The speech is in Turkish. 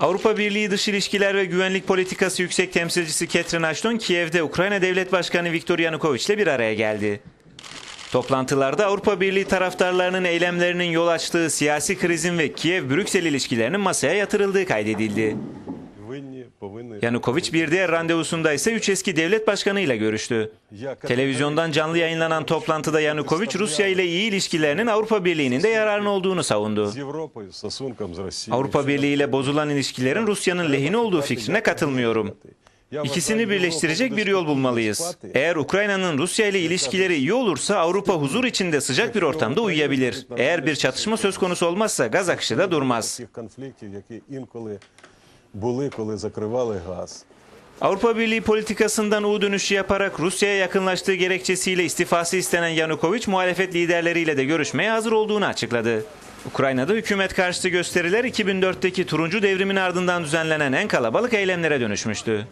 Avrupa Birliği Dış İlişkiler ve Güvenlik Politikası Yüksek Temsilcisi Catherine Ashton, Kiev'de Ukrayna Devlet Başkanı Viktor Yanukovych ile bir araya geldi. Toplantılarda Avrupa Birliği taraftarlarının eylemlerinin yol açtığı siyasi krizin ve Kiev-Brüksel ilişkilerinin masaya yatırıldığı kaydedildi. Yanukovic bir diğer randevusunda ise üç eski devlet başkanıyla görüştü. Televizyondan canlı yayınlanan toplantıda Yanukovic Rusya ile iyi ilişkilerinin Avrupa Birliği'nin de yararına olduğunu savundu. Avrupa Birliği ile bozulan ilişkilerin Rusya'nın lehine olduğu fikrine katılmıyorum. İkisini birleştirecek bir yol bulmalıyız. Eğer Ukrayna'nın Rusya ile ilişkileri iyi olursa Avrupa huzur içinde sıcak bir ortamda uyuyabilir. Eğer bir çatışma söz konusu olmazsa gaz akışı da durmaz були, коли закривали газ. Avrupa Birliği politikasından U dönüşü yaparak Rusya'ya yakınlaştığı gerekçesiyle istifası istenen Yanukovych muhalefet liderleriyle de görüşmeye hazır olduğunu açıkladı. Ukrayna'da hükümet karşıtı gösteriler 2004'teki turuncu devrimin ardından düzenlenen en kalabalık eylemlere dönüşmüştü.